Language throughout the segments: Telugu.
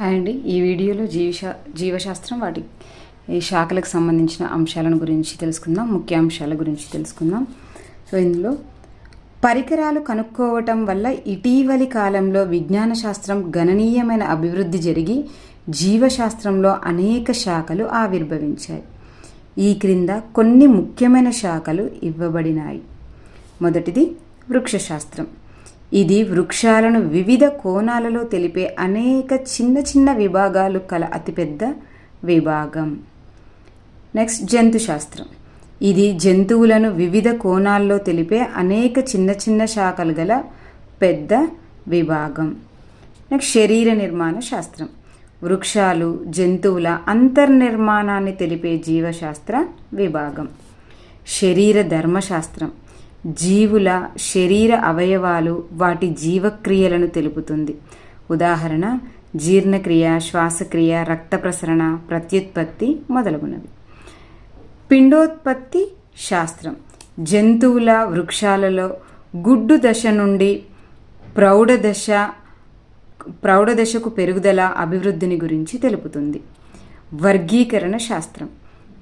హాయ్ అండి. ఈ వీడియోలో జీవశా జీవశాస్త్రం వాటి ఈ శాఖలకు సంబంధించిన అంశాలను గురించి తెలుసుకుందాం. ముఖ్య అంశాల గురించి తెలుసుకుందాం. సో ఇందులో పరికరాలు కనుక్కోవటం వల్ల ఇటీవలి కాలంలో విజ్ఞాన శాస్త్రం గణనీయమైన అభివృద్ధి జరిగి జీవశాస్త్రంలో అనేక శాఖలు ఆవిర్భవించాయి. ఈ క్రింద కొన్ని ముఖ్యమైన శాఖలు ఇవ్వబడినాయి. మొదటిది వృక్షశాస్త్రం. ఇది వృక్షాలను వివిధ కోణాలలో తెలిపే అనేక చిన్న చిన్న విభాగాలు కల అతిపెద్ద విభాగం. నెక్స్ట్ జంతుశాస్త్రం. ఇది జంతువులను వివిధ కోణాల్లో తెలిపే అనేక చిన్న చిన్న శాఖలు గల పెద్ద విభాగం. నెక్స్ట్ శరీర నిర్మాణ శాస్త్రం. వృక్షాలు జంతువుల అంతర్నిర్మాణాన్ని తెలిపే జీవశాస్త్ర విభాగం. శరీర ధర్మశాస్త్రం. జీవుల శరీర అవయవాలు వాటి జీవక్రియలను తెలుపుతుంది. ఉదాహరణ జీర్ణక్రియ శ్వాసక్రియ రక్త ప్రసరణ ప్రత్యుత్పత్తి మొదలగునవి. పిండోత్పత్తి శాస్త్రం. జంతువుల వృక్షాలలో గుడ్డు దశ నుండి ప్రౌఢ దశ ప్రౌఢ దశకు పెరుగుదల అభివృద్ధిని గురించి తెలుపుతుంది. వర్గీకరణ శాస్త్రం.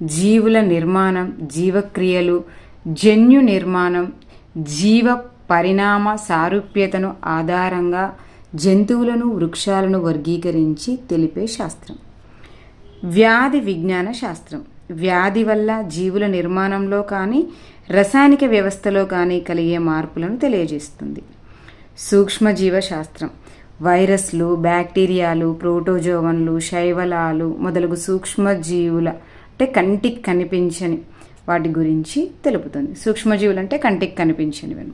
జీవుల నిర్మాణం జీవక్రియలు జన్యు నిర్మాణం జీవ పరిణామ సారూప్యతను ఆధారంగా జంతువులను వృక్షాలను వర్గీకరించి తెలిపే శాస్త్రం. వ్యాధి విజ్ఞాన శాస్త్రం. వ్యాధి వల్ల జీవుల నిర్మాణంలో కానీ రసాయనిక వ్యవస్థలో కానీ కలిగే మార్పులను తెలియజేస్తుంది. సూక్ష్మజీవ శాస్త్రం వైరస్లు బ్యాక్టీరియాలు ప్రోటోజోవన్లు శైవలాలు మొదలగు సూక్ష్మజీవుల అంటే కంటికి కనిపించని వాటి గురించి తెలుపుతుంది. సూక్ష్మజీవులు అంటే కంటికి కనిపించనివి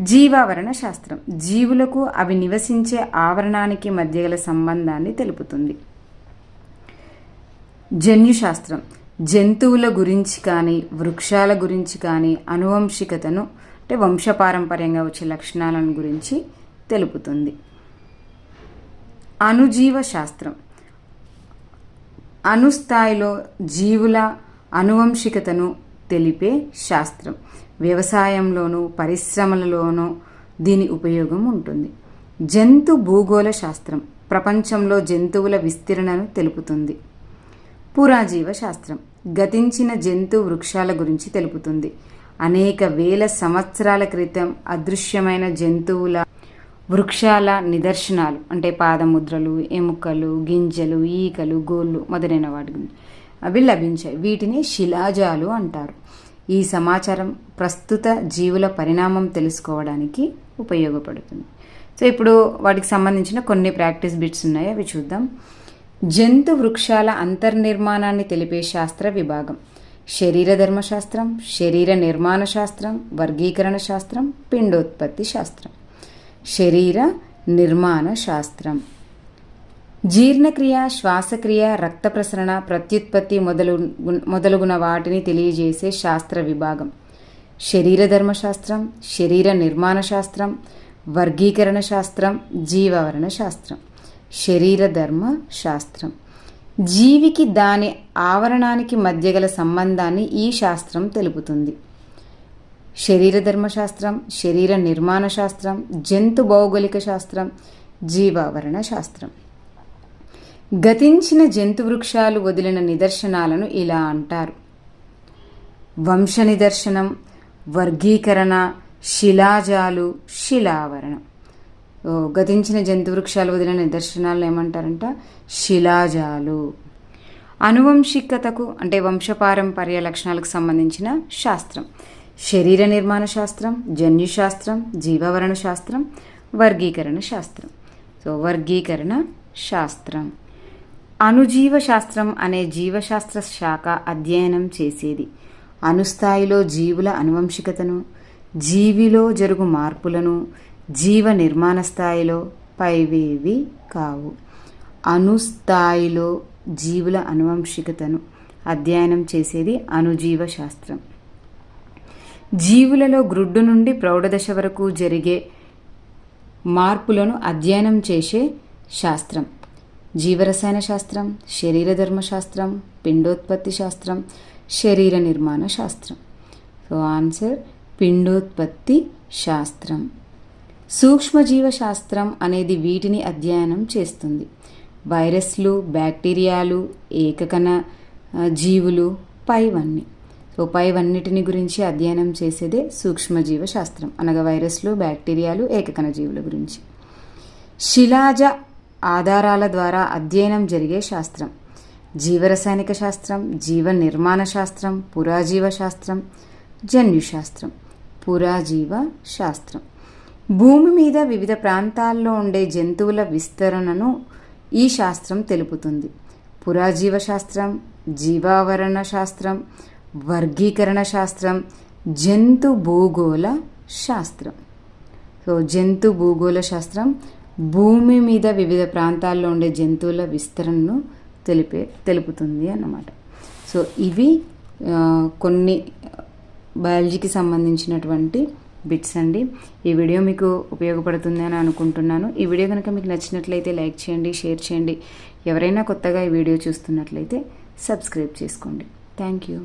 జీవావరణ శాస్త్రం. జీవులకు అవి నివసించే ఆవరణానికి మధ్య గల సంబంధాన్ని తెలుపుతుంది. జన్యుశాస్త్రం. జంతువుల గురించి కానీ వృక్షాల గురించి కానీ అనువంశికతను అంటే వంశపారంపర్యంగా వచ్చే లక్షణాలను గురించి తెలుపుతుంది. అణుజీవ శాస్త్రం అణుస్థాయిలో జీవుల అనువంశికతను తెలిపే శాస్త్రం. వ్యవసాయంలోనూ పరిశ్రమలలోనూ దీని ఉపయోగం ఉంటుంది. జంతు భూగోళ శాస్త్రం ప్రపంచంలో జంతువుల విస్తీర్ణను తెలుపుతుంది. పురాజీవ శాస్త్రం గతించిన జంతు వృక్షాల గురించి తెలుపుతుంది. అనేక వేల సంవత్సరాల క్రితం అదృశ్యమైన జంతువుల వృక్షాల నిదర్శనాలు అంటే పాదముద్రలు ఎముకలు గింజలు ఈకలు గోళ్ళు మొదలైన వాటి గురించి. అవి లభించాయి. వీటిని శిలాజాలు అంటారు. ఈ సమాచారం ప్రస్తుత జీవుల పరిణామం తెలుసుకోవడానికి ఉపయోగపడుతుంది. సో ఇప్పుడు వాటికి సంబంధించిన కొన్ని ప్రాక్టీస్ బిట్స్ ఉన్నాయి. అవి చూద్దాం. జంతు వృక్షాల అంతర్నిర్మాణాన్ని తెలిపే శాస్త్ర విభాగం. శరీర ధర్మశాస్త్రం శరీర నిర్మాణ శాస్త్రం వర్గీకరణ శాస్త్రం పిండోత్పత్తి శాస్త్రం. శరీర నిర్మాణ శాస్త్రం. జీర్ణక్రియ శ్వాసక్రియ రక్త ప్రసరణ ప్రత్యుత్పత్తి మొదలు మొదలుగున వాటిని తెలియజేసే శాస్త్ర విభాగం. శరీర ధర్మశాస్త్రం శరీర నిర్మాణ శాస్త్రం వర్గీకరణ శాస్త్రం జీవవరణ శాస్త్రం. శరీర ధర్మ శాస్త్రం. జీవికి దాని ఆవరణానికి మధ్య గల సంబంధాన్ని ఈ శాస్త్రం తెలుపుతుంది. శరీర ధర్మశాస్త్రం శరీర నిర్మాణ శాస్త్రం జంతు భౌగోళిక శాస్త్రం జీవావరణ శాస్త్రం. గతించిన జంతు వృక్షాలు వదిలిన నిదర్శనాలను ఇలా అంటారు. వంశ నిదర్శనం వర్గీకరణ శిలాజాలు శిలావరణం. గతించిన జంతు వృక్షాలు వదిలిన నిదర్శనాలు ఏమంటారంట? శిలాజాలు. అనువంశికతకు అంటే వంశపారంపర్య లక్షణాలకు సంబంధించిన శాస్త్రం. శరీర నిర్మాణ శాస్త్రం జన్యుశాస్త్రం జీవవరణ శాస్త్రం వర్గీకరణ శాస్త్రం. సో వర్గీకరణ శాస్త్రం. అణుజీవశాస్త్రం అనే జీవశాస్త్ర శాఖ అధ్యయనం చేసేది. అణుస్థాయిలో జీవుల అనువంశికతను జీవిలో జరుగు మార్పులను జీవ నిర్మాణ స్థాయిలో పైవేవి కావు. అణుస్థాయిలో జీవుల అనువంశికతను అధ్యయనం చేసేది అణుజీవ శాస్త్రం జీవులలో గ్రుడ్డు నుండి ప్రౌఢదశ వరకు జరిగే మార్పులను అధ్యయనం చేసే శాస్త్రం. జీవరసాయన శాస్త్రం శరీర ధర్మశాస్త్రం పిండోత్పత్తి శాస్త్రం శరీర నిర్మాణ శాస్త్రం. సో ఆన్సర్ పిండోత్పత్తి శాస్త్రం. సూక్ష్మజీవ శాస్త్రం అనేది వీటిని అధ్యయనం చేస్తుంది. వైరస్లు బ్యాక్టీరియాలు ఏకకణ జీవులు పైవన్నీ. సో పైవన్నిటిని గురించి అధ్యయనం చేసేదే సూక్ష్మజీవ శాస్త్రం. అనగా వైరస్లు బ్యాక్టీరియాలు ఏకకణ జీవుల గురించి. శిలాజ ఆధారాల ద్వారా అధ్యయనం జరిగే శాస్త్రం. జీవరసాయనిక శాస్త్రం జీవ నిర్మాణ శాస్త్రం పురాజీవ శాస్త్రం జన్యుశాస్త్రం. పురాజీవ శాస్త్రం. భూమి మీద వివిధ ప్రాంతాల్లో ఉండే జంతువుల విస్తరణను ఈ శాస్త్రం తెలుపుతుంది. పురాజీవ శాస్త్రం జీవావరణ శాస్త్రం వర్గీకరణ శాస్త్రం జంతు భూగోళ శాస్త్రం. సో జంతు భూగోళ శాస్త్రం భూమి మీద వివిధ ప్రాంతాల్లో ఉండే జంతువుల విస్తరణను తెలిపే తెలుపుతుంది అన్నమాట. సో ఇవి కొన్ని బయాలజీకి సంబంధించినటువంటి బిట్స్ అండి. ఈ వీడియో మీకు ఉపయోగపడుతుంది అని అనుకుంటున్నాను. ఈ వీడియో కనుక మీకు నచ్చినట్లయితే లైక్ చేయండి షేర్ చేయండి. ఎవరైనా కొత్తగా ఈ వీడియో చూస్తున్నట్లయితే సబ్స్క్రైబ్ చేసుకోండి. Thank you.